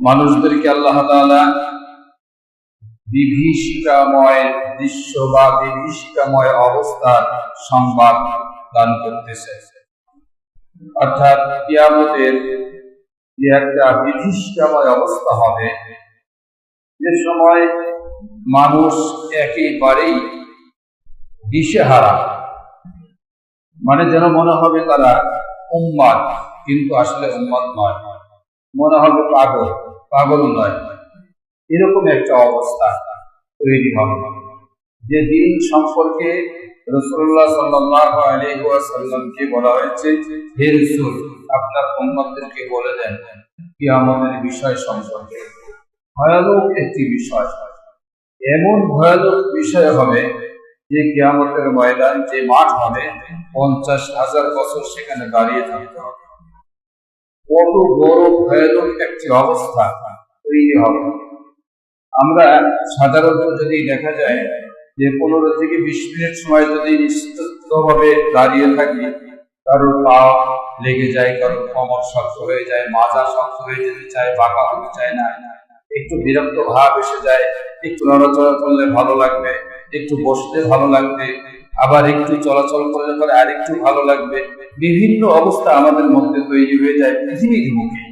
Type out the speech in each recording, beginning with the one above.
মানুষদেরকে আল্লাহ বিভীষিকাময় দৃশ্য বা বিভীষিকাময় অবস্থার সংবাদ দান করতেছে অর্থাৎ যে একটা বিভীষিকাময় অবস্থা হবে। যে সময় মানুষ একেবারেই দিশেহারা। মানে যেন মনে হবে তারা উম্মাদ, কিন্তু আসলে উম্মাদ নয়। মনে হবে পাগল পাগল নয়। এরকম একটা অবস্থা তৈরি হবে। যে দিন সম্পর্কে রসুল্লাহ সাল্লাল্লাহু আলাইহি ওয়াসাল্লামকে বলা হয়েছে, হে রাসূল আপনার উম্মতদেরকে বলে দেন কিয়ামতের বিষয় সম্পর্কে। ভয়ানক একটি বিষয়। এমন ভয়ানক বিষয় হবে যে কিয়ামতের ময়দান, যে মাঠ হবে, পঞ্চাশ হাজার বছর সেখানে দাঁড়িয়ে থাকতে হবে কত বড় ভয়ানক একটি অবস্থা তৈরি হবে। আমরা সাধারণত যদি দেখা যায় যে পনেরো থেকে বিশ মিনিট সময় যদি নিশ্চিতভাবে দাঁড়িয়ে থাকি কারোর পা লেগে যায় কারোর কমর শক্ত হয়ে যায়, মাজা শক্ত হয়ে যেতে চায়, বাঁকা হতে চায় না। একটু বিরক্ত ভাব এসে যায়, একটু নড়াচড়া করলে ভালো লাগবে, একটু বসলে ভালো লাগবে, আবার একটু চলাচল করলে পরে আর একটু ভালো লাগবে। বিভিন্ন অবস্থা আমাদের মধ্যে তৈরি হয়ে যায় পৃথিবীর মুখে।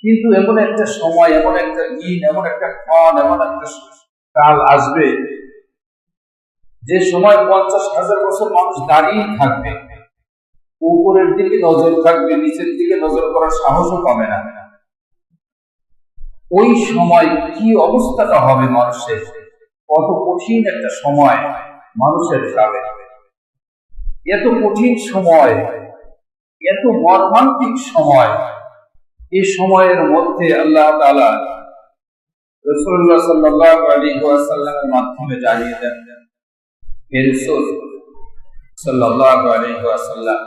কিন্তু এমন একটা সময়, এমন একটা দিন, এমন একটা ক্ষণ, এমন একটা কাল আসবে, যে সময় পঞ্চাশ হাজার বছর মানুষ দাঁড়িয়ে থাকবে। উপরের দিকে নজর থাকবে, নিচের দিকে নজর করার সাহসও পাবে না। ওই সময় কি অবস্থাটা হবে মানুষের? কত কঠিন একটা সময় মানুষের যাবে। এত কঠিন সময়, এত মর্মান্তিক সময় এই সময়ের মধ্যে আল্লাহ তাআলা রাসূলুল্লাহ সাল্লাল্লাহু আলাইহি ওয়াসাল্লামের মাধ্যমে জানিয়ে দেন, হে রাসূল সাল্লাল্লাহু আলাইহি ওয়াসাল্লাম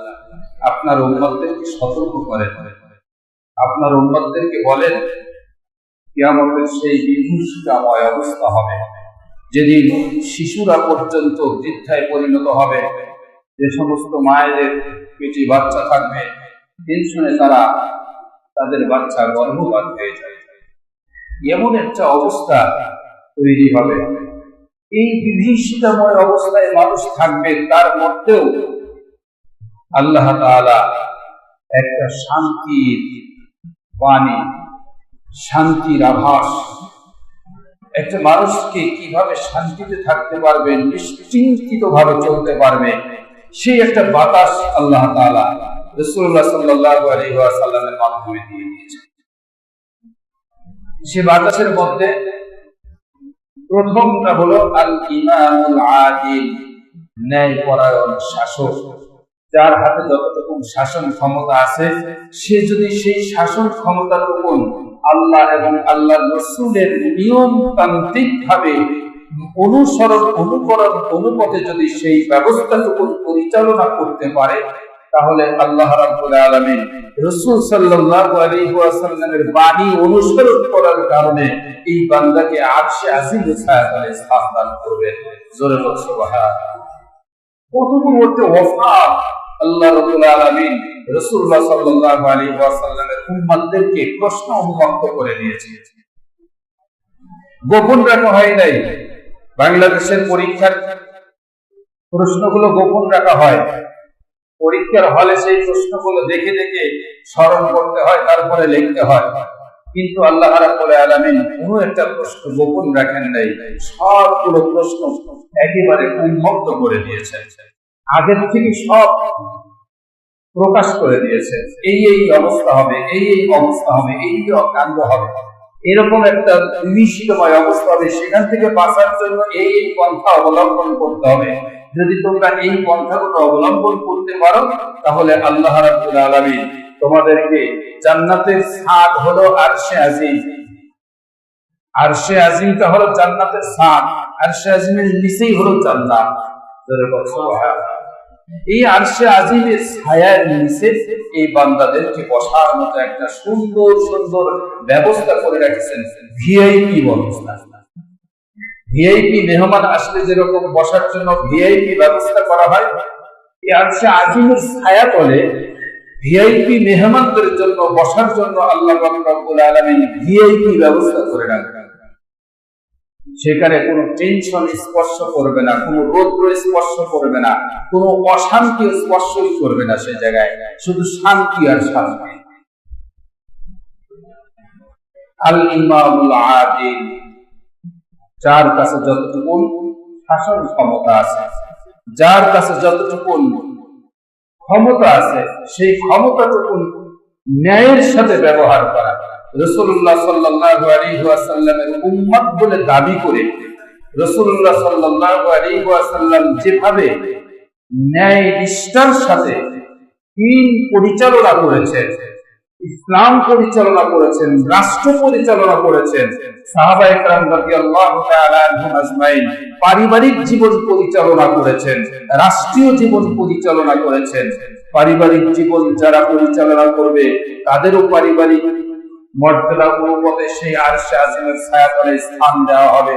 আপনার উম্মতদেরকে সতর্ক করেন। আপনার উম্মতদেরকে বলেন, কিয়ামতের সেই বিভীষিকাময় অবস্থা হবে। যেদিন শিশুরা পর্যন্ত বৃদ্ধায় পরিণত হবে, যে সমস্ত মায়েদের পেটে বাচ্চা থাকবে টেনশনে তারা তাদের বাচ্চা গর্ভপাত হয়ে যায় এমন একটা অবস্থা তৈরি হবে। এই বিভীষিকাময় অবস্থায় মানুষ থাকবে, তার মধ্যেও আল্লাহ একটা শান্তির বাণী, শান্তির আভাস। একটা মানুষকে কীভাবে শান্তিতে থাকতে পারবে নিশ্চিন্তিত ভাবে চলতে পারবে, সেই একটা বাতাস আল্লাহ সাল্লাল্লাহু আলাইহি মাধ্যমে দিয়ে দিয়েছেন। সে বাতাসের মধ্যে প্রথমটা হলো আল ইমামুল আদিল ন্যায় পরায়ণ শাসক। যার হাতে যতটুকু শাসন ক্ষমতা আছে, সে যদি সেই শাসন ক্ষমতাটুকু আল্লাহ এবং আল্লাহ রসুলের নিয়ম তান্ত্রিক ভাবে অনুসরণ, অনুকরণ, অনুপথে যদি সেই ব্যবস্থাটুকু পরিচালনা করতে পারে, তাহলে আল্লাহ রাব্বুল আলামিন রাসূল সাল্লাল্লাহু আলাইহি ওয়াসাল্লামের বাণী অনুসরণ করার কারণে এই বান্দাকে আরশে আজিম ছায়াতলে স্থান দান করবেন। জোরে বল সুবহানাল্লাহ। কত একটা ওয়াফাত আল্লাহ আলামিন রাসূলুল্লাহ সাল্লাল্লাহু আলাইহি ওয়াসাল্লামের উম্মতদেরকে প্রশ্ন উন্মুক্ত করে দিয়েছে। গোপন রাখা হয় নাই। বাংলাদেশের পরীক্ষার প্রশ্নগুলো গোপন রাখা হয়। পরীক্ষার হলে সেই প্রশ্নগুলো দেখে দেখে স্মরণ করতে হয়, তারপরে লিখতে হয়। কিন্তু আল্লাহ রাব্বুল আলামিন কোনো একটা প্রশ্ন গোপন রাখেন নাই। সবগুলো প্রশ্ন একেবারে উন্মুক্ত করে দিয়েছেন। আগের থেকে সব প্রকাশ করে দিয়েছে। এই এই অবস্থা হবে, এই এই অবস্থা হবে, এই কাণ্ড হবে। এরকম একটা বিভীষিতময় অবস্থা হবে, সেখান থেকে বাঁচার জন্য এই এই পন্থা অবলম্বন করতে হবে। যদি তোমরা এই পন্থাগুলো অবলম্বন করতে পারো, তাহলে আল্লাহ রাব্বুল আলামিন তোমাদেরকে জান্নাতের স্বাদ হলো আরশে আজিম। আরশে আজিমটা হলো জান্নাতের স্বাদ, আরশে আজিমের নিচেই হলো জান্নাত। এই আরশে আজিমের ছায়ার নিচে এই বান্দাদেরকে বসার মতো একটা সুন্দর সুন্দর ব্যবস্থা করে রেখেছেন ভিআইপি ব্যবস্থা। ভিআইপি মেহমান আসলে যেরকম বসার জন্য ভিআইপি ব্যবস্থা করা হয়, এই আরশে আজিমের ছায়া তলে ভিআইপি মেহমানদের জন্য বসার জন্য আল্লাহ রব্বুল আলামিন ভিআইপি ব্যবস্থা করে রাখবেন। সেখানে কোনো টেনশন স্পর্শ করবে না, কোনো রৌদ্র স্পর্শ করবে না, কোনো অশান্তি স্পর্শই করবে না সে জায়গায়। শুধু শান্তি আর শান্তি। যার কাছে যতটুকু শাসন ক্ষমতা আছে, যার কাছে যতটুকু ক্ষমতা আছে, সেই ক্ষমতাটুকু ন্যায়ের সাথে ব্যবহার করা। রসুল্লাহ সাল্লাল্লাহু আলাইহি ওয়াসাল্লামের উম্মত বলে দাবি করে রসুল্লাহ সাল্লাল্লাহু আলাইহি ওয়াসাল্লাম যেভাবে ন্যায় নিষ্ঠার সাথে পরিচালনা করেছেন, ইসলাম পরিচালনা করেছেন, রাষ্ট্র পরিচালনা করেছেন সাহাবা পারিবারিক জীবন পরিচালনা করেছেন, রাষ্ট্রীয় জীবন পরিচালনা করেছেন। পারিবারিক জীবন যারা পরিচালনা করবে, তাদেরও পারিবারিক মর্যাদা সেই আরশে স্থান দেওয়া হবে।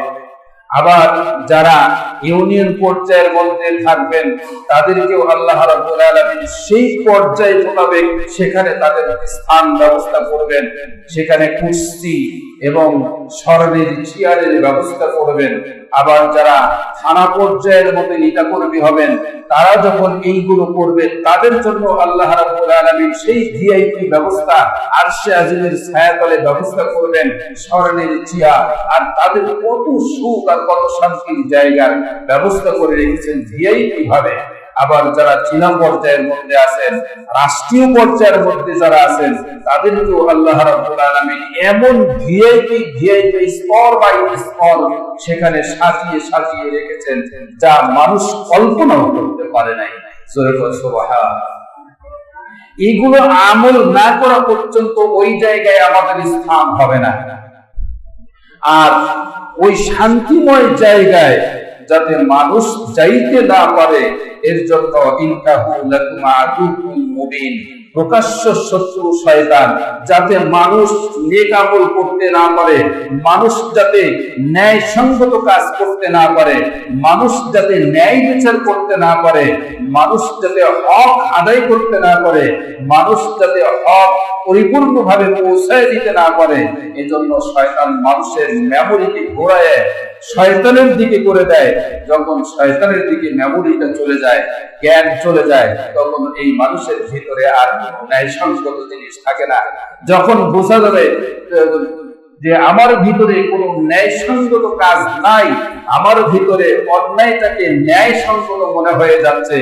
আবার যারা ইউনিয়ন পর্যায়ের মধ্যে থাকবেন, তাদেরকেও আল্লাহ রাব্বুল আলামিন সেই পর্যায়ে মোতাবেক সেখানে তাদের স্থান ব্যবস্থা করবেন। সেখানে কুস্তি এবং স্বর্ণের চেয়ারের ব্যবস্থা করবেন। আবার যারা থানা পর্যায়ের মধ্যে নেতাকর্মী হবেন, তারা যখন এইগুলো করবে, তাদের জন্য আল্লাহ রাব্বুল সেই ভিআইপি ব্যবস্থা আরশে আজিমের ছায়াতলে ব্যবস্থা করবেন স্মরণের চেয়ার আর তাদের কত সুখ আর কত শান্তির জায়গার ব্যবস্থা করে রেখেছেন ভিআইপি ভাবে। আবার যারা চীনা পর্যায়ের মধ্যে আছেন, রাষ্ট্রীয় পর্যায়ের মধ্যে যারা আছেন, তাদেরকেও আল্লাহ রাব্বুল আলামিন এমন ভিআইপি ভিআইপি স্তর বাই স্তর সেখানে সাজিয়ে সাজিয়ে রেখেছেন যা মানুষ কল্পনাও করতে পারে নাই। জোরে বল সুবহান এগুলো আমল না করা পর্যন্ত ওই জায়গায় আমাদের স্থান হবে না। আর ওই শান্তিময় জায়গায় যাতে মানুষ যাইতে না পারে, এর জন্য প্রকাশ্য শত্রু শয়তান, যাতে মানুষ নেক আমল করতে না পারে, মানুষ যাতে ন্যায় সঙ্গত কাজ করতে না পারে, মানুষ যাতে ন্যায় বিচার করতে না পারে, মানুষ যাতে হক আদায় করতে না পারে, মানুষ যাতে হক পরিপূর্ণভাবে পৌঁছায় দিতে না পারে, এজন্য শয়তান মানুষের মেমোরিকে ঘোরায় শয়তানের দিকে করে দেয়। যখন শয়তানের দিকে মেমোরিটা চলে যায়, জ্ঞান চলে যায়, তখন এই মানুষের ভিতরে আর কোনো ন্যায়সঙ্গত জিনিস থাকে না। যখন বোঝা যাবে, যে আমার ভিতরে কোনো ন্যায়সঙ্গত কাজ নাই, আমার ভিতরে অন্যায়টাকে ন্যায়সঙ্গত মনে হয়ে যাচ্ছে,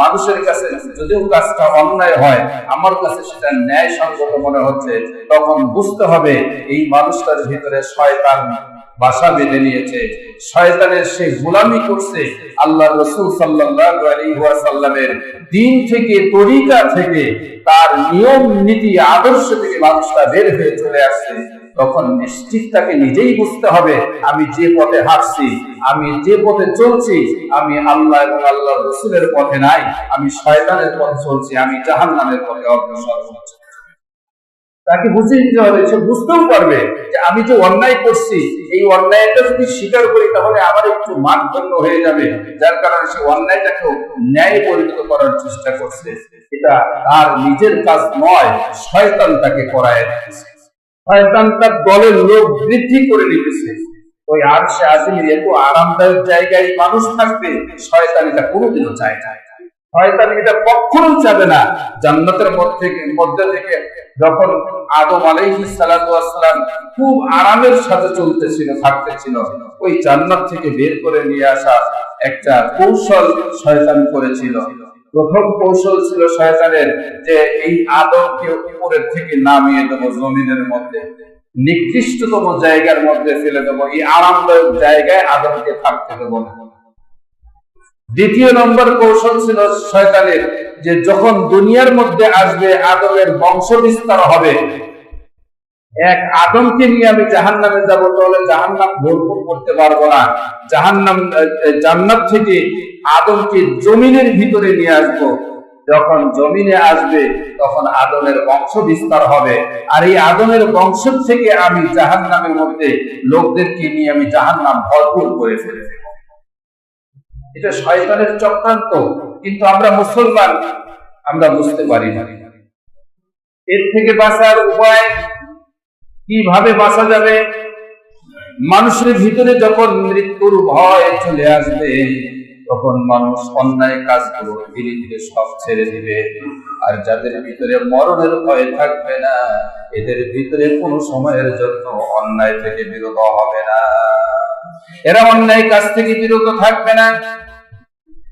মানুষের কাছে যদিও কাজটা অন্যায় হয়, আমার কাছে সেটা ন্যায়সঙ্গত মনে হচ্ছে, তখন বুঝতে হবে এই মানুষটার ভিতরে শয়তান বাসা বেঁধে নিয়েছে। শয়তানের সে গোলামি করছে আল্লাহ রসুল ওয়াসাল্লামের দিন থেকে, তরিকা থেকে, তার নিয়ম, নীতি, আদর্শ থেকে মানুষটা বের হয়ে চলে আসছে। তখন নিশ্চিত তাকে নিজেই বুঝতে হবে, আমি যে পথে হাঁটছি, আমি যে পথে চলছি, আমি আল্লাহ এবং আল্লাহ রসুলের পথে নাই, আমি শয়তানের পথে চলছি, আমি জাহান্নামের পথে অগ্রসর হচ্ছি। তাকে বুঝিয়ে দিতে হবে, সে বুঝতেও পারবে যে আমি যে অন্যায় করছি, এই অন্যায়টা যদি স্বীকার করি, তাহলে আমার একটু মান ভঙ্গ হয়ে যাবে। যার কারণে সে অন্যায়টাকেও ন্যায় পরিণত করার চেষ্টা করছে। এটা তার নিজের কাজ নয়, শয়তান তাকে করায় রেখেছে শয়তান তার দলের লোক বৃদ্ধি করে নিতেছে ওই আর সে আজিমের এত আরামদায়ক জায়গায় মানুষ থাকবে, শয়তান এটা কোনোদিনও চায় না। শয়তান এটা কখনো চাবে না। জান্নাতের মধ্যে মধ্যে থেকে যখন আদম আলাইহিস সালাতু ওয়াসসালাম খুব আরামের সাথে চলতেছিল, থাকতেছিল, ওই জান্নাত থেকে বের করে নিয়ে আসা একটা কৌশল শয়তান করেছিল। প্রথম কৌশল ছিল শয়তানের যে এই আদমকে উপরের থেকে নামিয়ে দেবো জমিনের মধ্যে। নিকৃষ্টতম জায়গার মধ্যে ফেলে দেবো। এই আরামদায়ক জায়গায় আদমকে থাকতে দেবো না। দ্বিতীয় নম্বর কৌশল ছিল শয়তানের, যে যখন দুনিয়ার মধ্যে আসবে, আদমের বংশ বিস্তার হবে। এক আদমকে নিয়ে আমি জাহান নামে যাব, তাহলে জাহান নাম ভরপুর করতে পারব না। জাহান নাম জান্নাত থেকে আদমকে জমিনের ভিতরে নিয়ে আসব। যখন জমিনে আসবে, তখন আদমের বংশ বিস্তার হবে। আর এই আদমের বংশ থেকে আমি জাহান নামের মধ্যে লোকদেরকে নিয়ে আমি জাহান নাম ভরপুর করে ফেলে দেব এটা শয়তানের চক্রান্ত। কিন্তু আমরা মুসলমান, আমরা বুঝতে পারি না। এর থেকে বাঁচার উপায় কীভাবে বাঁচা যাবে? মানুষের ভিতরে যখন মৃত্যুর ভয় চলে আসবে, তখন মানুষ অন্যায় কাজগুলো ধীরে ধীরে সব ছেড়ে দিবে। আর যাদের ভিতরে মরণের ভয় থাকবে না, এদের ভিতরে কোনো সময়ের জন্য অন্যায় থেকে বিরত হবে না। এরা অন্যায় কাজ থেকে বিরত থাকবে না।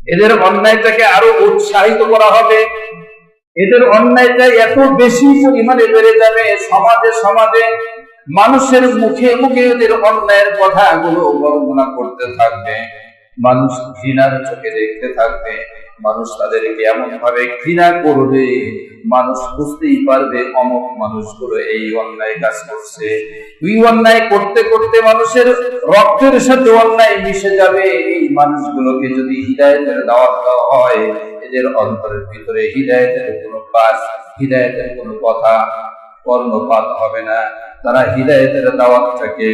এদের অন্যায়টাকে আরও উৎসাহিত করা হবে। এদের অন্যায়টা এত বেশি পরিমাণে বেড়ে যাবে সমাজে সমাজে, মানুষের মুখে মুখে এদের অন্যায়ের কথাগুলো বর্ণনা করতে থাকবে। মানুষ ঘৃণার চোখে দেখতে থাকবে। মানুষ তাদেরকে এমন ভাবে ঘৃণা করবে, মানুষ বুঝতেই পারবে অমক মানুষগুলো এই অন্যায় কাজ করছে। তুই অন্যায় করতে করতে মানুষের রক্তের সাথে অন্যায় মিশে যাবে। এই মানুষগুলোকে যদি হৃদায়তের দাওয়াত দেওয়া হয়, এদের অন্তরের ভিতরে হৃদায়তের কোনো কাজ, হৃদায়তের কোনো কথা কর্ণপাত হবে না। তারা হৃদায়তের দাওয়াতটাকে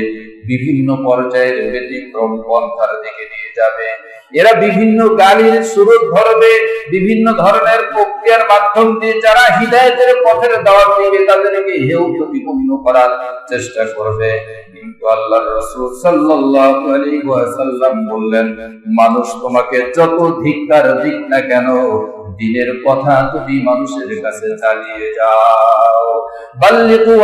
বিভিন্ন পর্যায়ের ব্যতিক্রম পন্থার দিকে নিয়ে যাবে। এরা বিভিন্ন গালির সুরত ধরবে, বিভিন্ন ধরনের প্রক্রিয়ার মাধ্যম দিয়ে যারা হৃদায়তের পথের দাওয়াত দিবে তাদেরকে হেউ প্রতিপন্ন করার চেষ্টা করবে। কিন্তু আল্লাহ রসুল সাল্লাল্লাহু বললেন, মানুষ তোমাকে যত ধিক্কার দিক না কেন দিনের কথা তুমি মানুষের কাছে চালিয়ে যাও। বাল্লিকু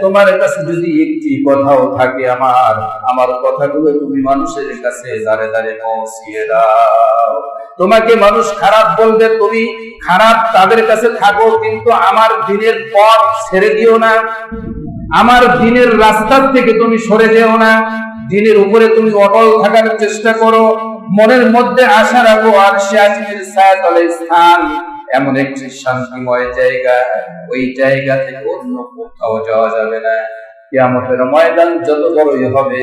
তোমার কাছে যদি একটি কথাও থাকে আমার আমার কথাগুলো তুমি মানুষের কাছে দাঁড়ে দাঁড়ে পৌঁছিয়ে দাও। তোমাকে মানুষ খারাপ বলবে, তুমি খারাপ তাদের কাছে থাকো, কিন্তু আমার দিনের পথ ছেড়ে দিও না। আমার দিনের রাস্তার থেকে তুমি সরে যেও না। দিনের উপরে তুমি অটল থাকার চেষ্টা করো। মনের মধ্যে আশা রাখো, আর সে ছায়াতলে স্থান। এমন একটি শান্তিময় জায়গা, ওই জায়গা থেকে অন্য কোথাও যাওয়া যাবে না। কিয়ামতের ময়দান যত বড়ই হবে,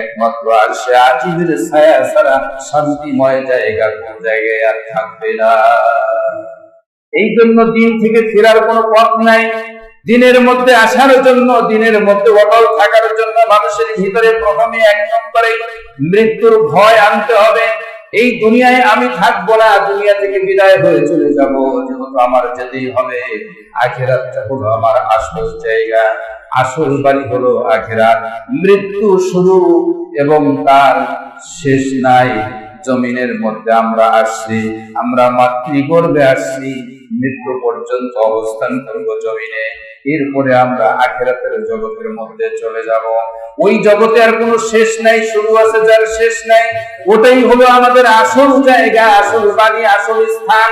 একমাত্র আর সে আজিমের ছায়া ছাড়া শান্তিময় জায়গা কোন জায়গায় আর থাকবে না। এই জন্য দিন থেকে ফেরার কোনো পথ নাই। দিনের মধ্যে আসার জন্য, দিনের মধ্যে অটল থাকার জন্য মানুষের ভিতরে প্রথমে এক নম্বরে মৃত্যুর ভয় আনতে হবে। এই দুনিয়ায় আমি থাকব না, দুনিয়া থেকে বিদায় হয়ে চলে যাব। যেহেতু আমার যেতেই হবে আখেরাতটা হলো আমার আসল জায়গা, আসল বাড়ি হলো আখেরাত। মৃত্যু শুরু এবং তার শেষ নাই। জমিনের মধ্যে আমরা আসছি, আমরা মাতৃগর্ভে আসছি। মৃত্যু পর্যন্ত অবস্থান করব জমিনে। এরপরে আমরা আখেরাতের জগতের মধ্যে চলে যাব। ওই জগতে আর কোনো শেষ নাই, শুরু আছে যার শেষ নাই। ওটাই হলো আমাদের আসল জায়গা, আসল বাড়ি আসল স্থান।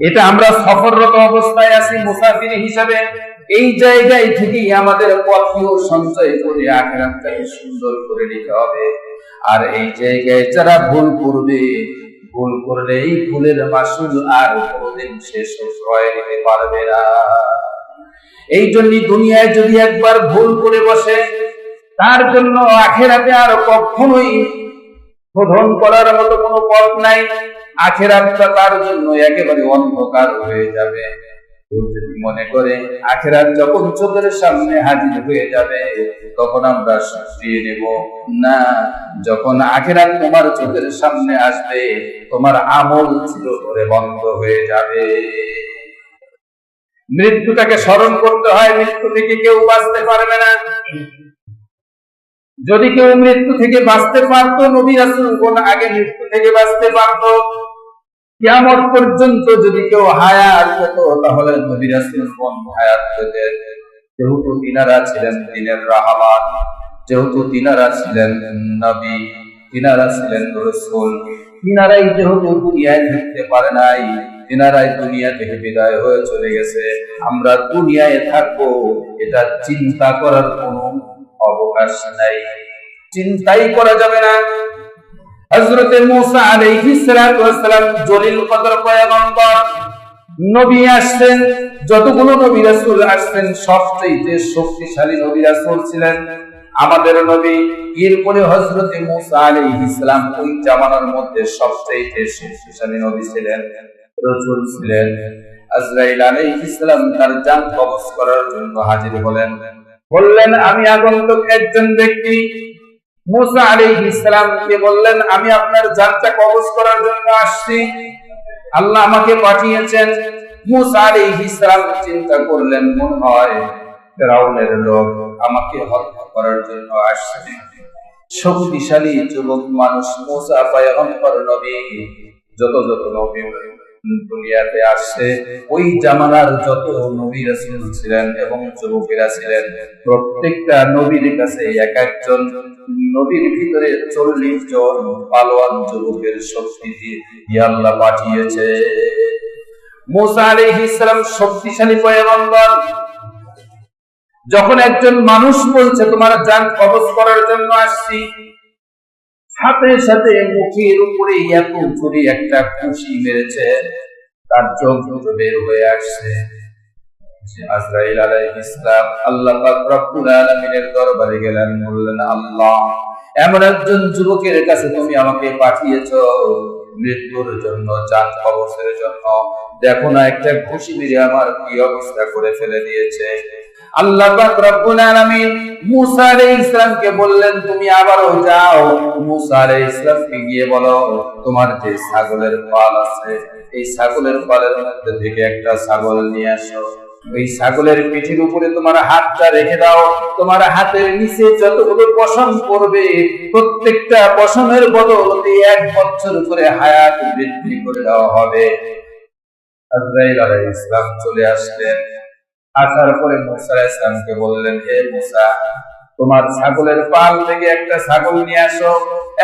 এটা আমরা সফররত অবস্থায় আছি মুসাফির হিসাবে। এই জায়গায় থেকেই আমাদের পথীয় সঞ্চয় করে আখেরাতটাকে সুন্দর করে নিতে হবে। আর এই জায়গায় যারা ভুল করবে, ভুল করলে এই ভুলের মাসুল আর কোনোদিন শেষ হয়ে নিতে পারবে না। এই জন্য দুনিয়ায় যদি একবার ভুল করে বসে, তার জন্য আখেরাতে আর কখনোই শোধন করার মতো কোনো পথ নাই। আখেরাতটা তার জন্য একেবারে অন্ধকার হয়ে যাবে। যদি মনে করে, আখেরাত যখন চোখের সামনে হাজির হয়ে যাবে, তখন আমরা সাজিয়ে নেব। না, যখন আখেরাত তোমার চোখের সামনে আসবে, তোমার আমল ছিল ধরে বন্ধ হয়ে যাবে। মৃত্যুটাকে স্মরণ করতে হয়, মৃত্যু থেকে কেউ বাঁচতে পারবে না। যদি কেউ মৃত্যু থেকে বাঁচতে পারতো, নবী রাসূল কোন আগে মৃত্যু থেকে বাঁচতে পারতো, কিয়ামত পর্যন্ত যদি কেউ হায়াত পেত, তাহলে নবী রাসূল কোন হায়াত পেতেন? যেহেতু তিনারা ছিলেন দিনের রাহমান যেহেতু তিনারা ছিলেন নবী, তিনারা ছিলেন রসুল, তিনারাই যেহেতু দুনিয়ায় থাকতে পারে নাই তিনারাই দুনিয়া থেকে বিদায় হয়ে চলে গেছে। আমরা দুনিয়ায় থাকব, এটা চিন্তা করার কোনো অবকাশ নাই। চিন্তাই করা যাবে না। হযরতে মূসা আলাইহিস সালাম জলিল কদর পয়গম্বর নবী আসছেন। যতগুলো নবী রাসূল আসছেন সবচেয়ে শক্তিশালী নবী রাসূল ছিলেন আমাদের নবী। এরপরে হযরত মুসা আলাইহিস সালাম ওই জামানার মধ্যে সবচেয়ে শক্তিশালী নবী ছিলেন। রাসূল ছিলেন। আজরাইল আলাইহিস সালাম তার জান কবজ করার জন্য হাজির হলেন। বললেন, আমি আগন্তুক একজন ব্যক্তি। মুসা আলাইহিস বললেন, আমি আপনার জানটা কবজ করার জন্য আসছি। আল্লাহ আমাকে পাঠিয়েছেন। মুসা আলাইহিস চিন্তা করলেন, মনে হয় ফেরাউনের লোক আমাকে হত্যা করার জন্য আসছে। শক্তিশালী যুবক মানুষ মুসা পয়গম্বর নবী, যত যত নবী। দুনিয়াতে আসছে ওই জামানার যত নবী রাসূল ছিলেন এবং যুবকেরা ছিলেন, প্রত্যেকটা নবীর কাছে এক একজন নবীর ভিতরে চল্লিশ জন পালোয়ান যুবকের শক্তি দিয়ে আল্লাহ পাঠিয়েছে। মুসা আলাইহিস শক্তিশালী পয়গম্বর। যখন একজন মানুষ বলছে, তোমার জান কবজ করার জন্য আসছি। সাথে সাথে মুখের উপরে এত জোরে একটা খুশি মেরেছে, তার চোখ বের হয়ে আসছে। আজরাইল আলাইহিস সালাম আল্লাহ রব্বুল আলামিনের দরবারে গেলেন, বললেন, আল্লাহ, এমন একজন যুবকের কাছে তুমি আমাকে পাঠিয়েছো মৃত্যুর জন্য জান কবজের জন্য। দেখো না, একটা খুশি মেরে আমার কি অবস্থা করে ফেলে দিয়েছে। আল্লাহ পাক রব্বুল বললেন, তুমি আবারও যাও। মুসা আলাইহিস গিয়ে বলো, তোমার যে ছাগলের পাল আছে, এই ছাগলের পালের মধ্যে থেকে একটা ছাগল নিয়ে আসো। ওই ছাগলের উপরে তোমার হাতটা রেখে দাও। তোমার হাতের নিচে যতগুলো পশম পড়বে, প্রত্যেকটা পশমের বদলতে এক বছর হায়াত বৃদ্ধি করে দেওয়া হবে। আজরাইল চলে আসলেন। আসার পরে মুসা আলাইহিস সালামকে বললেন, হে মুসা, তোমার ছাগলের পাল থেকে একটা ছাগল নিয়ে আসো।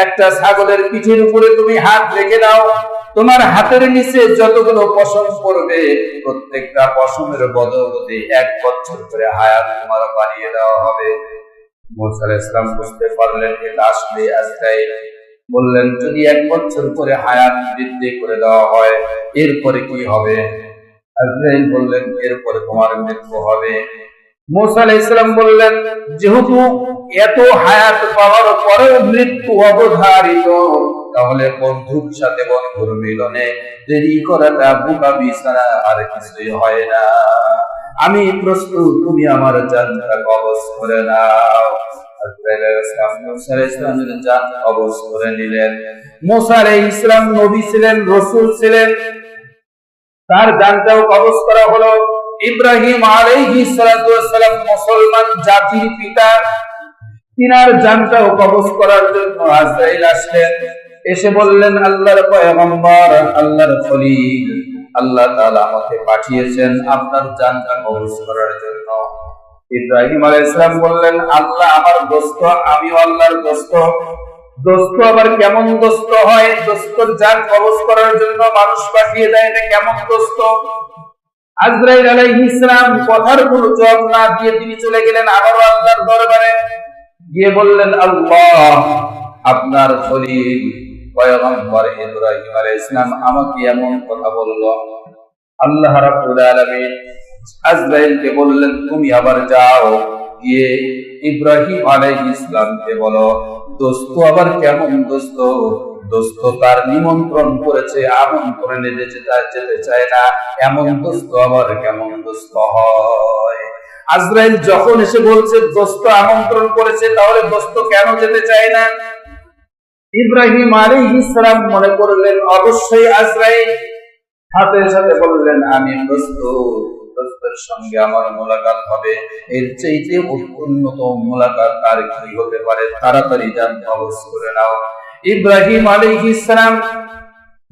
একটা ছাগলের পিঠের উপরে তুমি হাত রেখে দাও। তোমার হাতের নিচে যতগুলো পশম পড়বে, প্রত্যেকটা পশমের বদলতে এক বছর করে হায়াত তোমার বাড়িয়ে দেওয়া হবে। মুসা আলাইহিস সালাম বুঝতে পারলেন এটা আসলে আজরাইল, বললেন, যদি এক বছর করে হায়াত বৃদ্ধি করে দেওয়া হয়, এরপরে কি হবে? বললেন, এরপরে তোমার মৃত্যু হবে। মুসা আলাইহিস সালাম বললেন, যেহেতু এত হায়াত পাওয়ার পরেও মৃত্যু অবধারিত, তাহলে বন্ধুর সাথে বন্ধুর মিলনে দেরি করাটা বোকামি ছাড়া আর কিছুই হয় না। আমি প্রস্তুত, তুমি আমার জানটা কবজ করে নাও। কবজ করে নিলেন। মুসা আলাইহিস সালাম নবী ছিলেন, রসুল ছিলেন। তার জানটাও কবজ করা হলো। ইব্রাহিম আলাইহিস সালাম মুসলমান জাতির পিতা, তিনার জানটাও কবজ করার জন্য আজরাইল আসলেন। এসে বললেন, আল্লাহর পয়গম্বর, আল্লাহর খলিল, আল্লাহ তাআলা আমাকে পাঠিয়েছেন আপনার জানটা কবজ করার জন্য। ইব্রাহিম আলাইহিস সালাম বললেন, আল্লাহ আমার দোস্ত, আমিও আল্লাহর দোস্ত। দোস্ত আবার কেমন দোস্ত হয়? দোস্তর জান কবজ করার জন্য মানুষ পাঠিয়ে দেয়, এটা কেমন দোস্ত? আজরাইল আলাইহিস কথার কোনো জবাব না দিয়ে তিনি চলে গেলেন আবারও আল্লাহর দরবারে। গিয়ে বললেন, আল্লাহ, আপনার খলিল, পয়গম্বর ইব্রাহিম আমাকে এমন কথা বলল। আল্লাহ রাব্বুল আলামিন আজরাইলকে বললেন, তুমি আবার যাও, গিয়ে ইব্রাহিম আলাইহিস সালামকে বলো। দোস্ত আবার কেমন দোস্ত? দোস্ত তার নিমন্ত্রণ করেছে, আমন্ত্রণে যেতে যেতে চায় না। এমন দোস্ত আবার কেমন দোস্ত হয়? আজরাইল যখন এসে বলছে, দোস্ত আমন্ত্রণ করেছে, তাহলে দোস্ত কেন যেতে চায় না? ইব্রাহিম আলাইহিস সালাম মনে করলেন, অবশ্যই আজরাইল। সাথে সাথে বললেন আমি দোস্ত। দোস্তের সঙ্গে আমার মোলাকাত হবে। এর চাইতে উন্নত মোলাকাত আর কি হতে পারে, তাড়াতাড়ি যান অবশ্য করে নাও। ইব্রাহিম আলাইহিস সালাম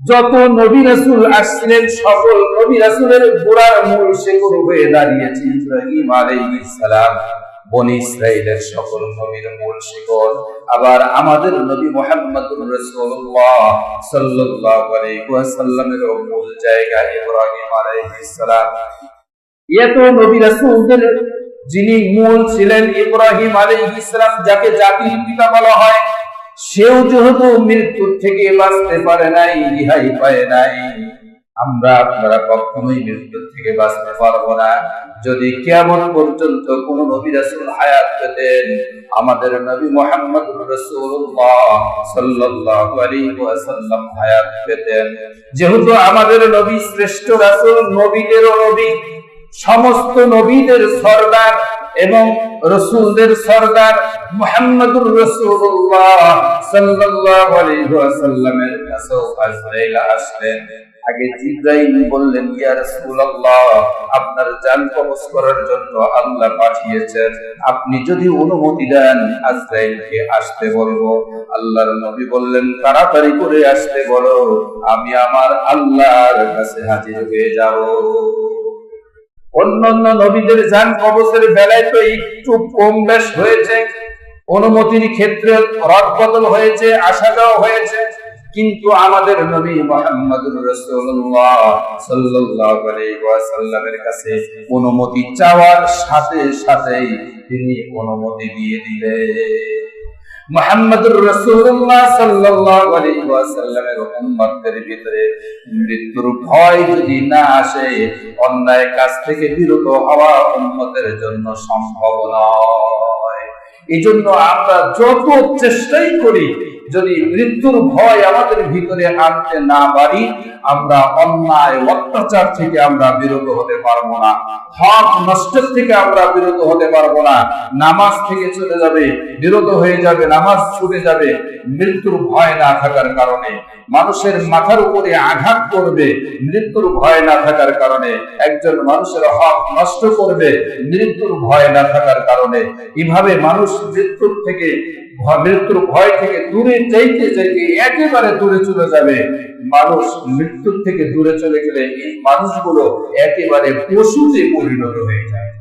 যত নবী রাসূল আসছিলেন, সকল নবী রাসূলের গোড়ার মূল শেকড় হয়ে দাঁড়িয়েছে ইব্রাহিম আলাইহিস সালাম। বনি ইসরাইলের সকল নবীর মূল শিকড়। আবার আমাদের নবী মুহাম্মদুর রাসূলুল্লাহ সাল্লাল্লাহু আলাইহি ওয়াসাল্লামের মূল জায়গা ইব্রাহিম আলাইহিস যিনি মূল ছিলেন ইব্রাহিম আলাইহিস সালাম, যাকে জাতির পিতা বলা হয়, সেও যেহেতু থেকে বাঁচতে পারে নাই, রিহাই পায় নাই। আমরা আপনারা কখনোই থেকে বাঁচতে পারব না। যদি কেমন পর্যন্ত কোন নবী রাসূল হায়াত পেতেন, আমাদের নবী মোহাম্মদ ওয়াসাল্লাম হায়াত পেতেন। যেহেতু আমাদের নবী শ্রেষ্ঠ রাসূল, নবীদেরও নবী সমস্ত নবীদের সরদার এবং রসুলদের সরদার মুহাম্মদুর রাসূলুল্লাহ সাল্লাল্লাহু আলাইহি ওয়াসাল্লামের কাছেও আজরাইল আসলেন। আগে জিব্রাইল বললেন, ইয়া রাসূলুল্লাহ, আপনার জান কবজ করার জন্য আল্লাহ পাঠিয়েছেন। আপনি যদি অনুমতি দেন, আজরাইলকে আসতে বলব। আল্লাহর নবী বললেন, তাড়াতাড়ি করে আসতে বলো। আমি আমার আল্লাহর কাছে হাজির হয়ে যাব। অন্যান্য নবীদের জান কবজের বেলায় তো একটু কম বেশ হয়েছে। অনুমতির ক্ষেত্রে রদ বদল হয়েছে আসা যাওয়া হয়েছে। কিন্তু আমাদের নবী মুহাম্মদুর রাসূলুল্লাহ সাল্লাল্লাহু আলাইহি ওয়াসাল্লামের কাছে অনুমতি চাওয়ার সাথে সাথেই তিনি অনুমতি দিয়ে দিলেন। মৃত্যুর ভয় যদি না আসে, অন্যায় কাছ থেকে বিরত হওয়া উম্মতের জন্য সম্ভব নয়। জন্য আমরা যত চেষ্টাই করি যদি মৃত্যুর ভয় আমাদের ভিতরে আনতে না পারি, আমরা অন্যায়, অত্যাচার থেকে আমরা বিরত হতে পারব না। হক নষ্টের থেকে আমরা বিরত হতে পারব না। নামাজ থেকে চলে যাবে, বিরত হয়ে যাবে, নামাজ ছুটে যাবে, মৃত্যুর ভয় না থাকার কারণে। মানুষের মাথার উপরে আঘাত করবে, মৃত্যুর ভয় না থাকার কারণে। একজন মানুষের হক নষ্ট করবে, মৃত্যুর ভয় না থাকার কারণে। এভাবে মানুষ মৃত্যুর থেকে মৃত্যুর ভয় থেকে দূরে চাইতে চাইতে একেবারে দূরে চলে যাবে। মানুষ মৃত্যুর থেকে দূরে চলে গেলে এই মানুষগুলো একেবারে পশুতে পরিণত হয়ে যায়।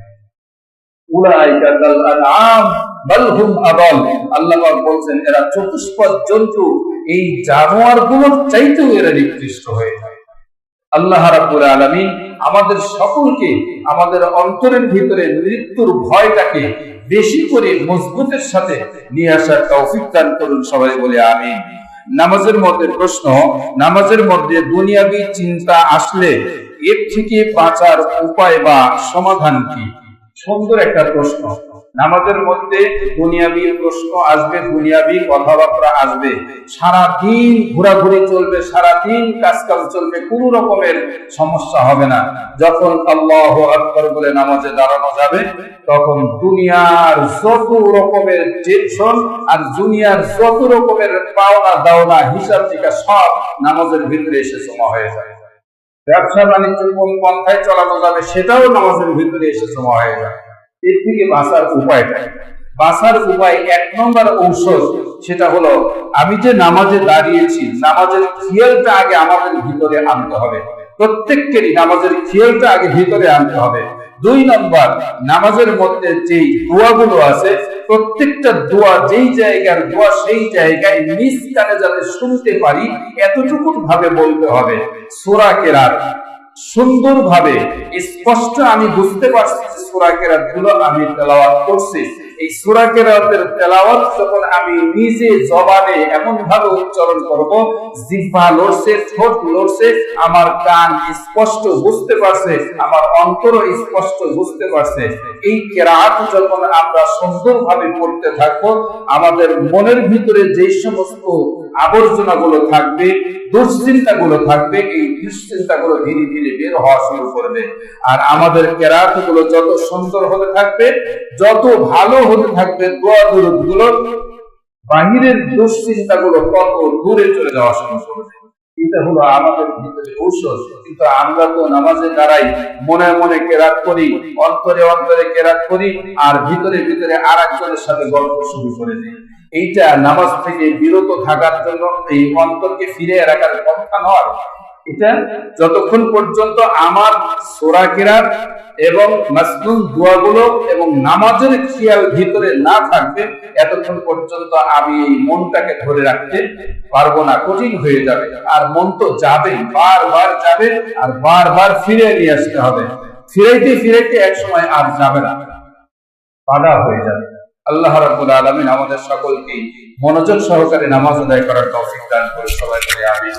আমাদের সকলকে আমাদের অন্তরের ভিতরে মৃত্যুর ভয়টাকে বেশি করে মজবুতের সাথে নিয়ে আসার তৌফিক দান করুন সবাই বলে আমিন। নামাজের মধ্যে প্রশ্ন, নামাজের মধ্যে দুনিয়াবি চিন্তা আসলে এর থেকে বাঁচার উপায় বা সমাধান কি? সুন্দর একটা প্রশ্ন। নামাজের মধ্যে দুনিয়াবি প্রশ্ন আসবে, দুনিয়াবি কথাবার্তা আসবে। সারা দিন ঘোরাঘুরি চলবে সারা দিন কাজ কাজ চলবে, কোনো রকমের সমস্যা হবে না। যখন আল্লাহ আকবর বলে নামাজে দাঁড়ানো যাবে, তখন দুনিয়ার যত রকমের টেনশন আর দুনিয়ার যত রকমের পাওনা দাওনা হিসাব টিকা সব নামাজের ভিতরে এসে জমা হয়ে যায়। ব্যবসা বাণিজ্য কোন পন্থায় চলানো যাবে সেটাও নামাজের ভিতরে এসে সময় হয়ে যায়। এর থেকে বাঁচার উপায়টা বাঁচার উপায় এক নম্বর ঔষধ, সেটা হলো আমি যে নামাজে দাঁড়িয়েছি, নামাজের খেয়ালটা আগে আমাদের ভিতরে আনতে হবে। প্রত্যেককেরই নামাজের খেয়ালটা আগে ভিতরে আনতে হবে। দুই নম্বর, নামাজের মধ্যে যেই দোয়াগুলো আছে, প্রত্যেকটা দোয়া যেই জায়গার দোয়া সেই জায়গায় নিজ কানে যাতে শুনতে পারি এতটুকু ভাবে বলতে হবে। সোরা কেরার সুন্দর ভাবে স্পষ্ট আমি বুঝতে পারছি যে সূরা কেরাতগুলো আমি তেলাওয়াত করছি। এই সূরা কেরাতের তেলাওয়াত যখন আমি নিজে জবানে এমন ভাবে উচ্চারণ করব, জিহ্বা লড়ছে, ঠোঁট লড়ছে, আমার কান স্পষ্ট বুঝতে পারছে, আমার অন্তর স্পষ্ট বুঝতে পারছে। এই কেরাত যখন আমরা সুন্দর ভাবে পড়তে থাকব, আমাদের মনের ভিতরে যে সমস্ত আবর্জনা গুলো থাকবে দুশ্চিন্তা গুলো থাকবে, এই দুশ্চিন্তা গুলো ধীরে ধীরে বের হওয়া শুরু করবে আর আমাদের কেরাতগুলো যত সুন্দর হতে থাকবে, যত ভালো হতে থাকবে, দোয়া দূরতগুলো, বাহিরের দুশ্চিন্তা গুলো তত দূরে চলে যাওয়া শুরু করবে এটা হলো আমাদের ভিতরে ঔষধ কিন্তু আমরা তো নামাজে দাঁড়াই, মনে মনে কেরাত করি, অন্তরে অন্তরে কেরাত করি, আর ভিতরে ভিতরে আর একজনের সাথে গল্প শুরু করে দিই। এইটা নামাজ থেকে বিরত থাকার জন্য এই অন্তরকে ফিরে রাখার কথা নয়। এটা যতক্ষণ পর্যন্ত আমার সোরা কেরাত এবং মাসনুন দোয়াগুলো এবং নামাজের খেয়াল ভিতরে না থাকবে, এতক্ষণ পর্যন্ত আমি এই মনটাকে ধরে রাখতে পারব না, কঠিন হয়ে যাবে। আর মন তো যাবে বারবার যাবে আর বারবার ফিরে নিয়ে আসতে হবে। ফিরাইতে ফিরাইতে এক সময় আর যাবে না। বাধা হয়ে যাবে। আল্লাহ রাব্বুল আলামিন আমাদের সকলকে মনোযোগ সহকারে নামাজ আদায় করার তৌফিক দান করে সবাইকে আমিন।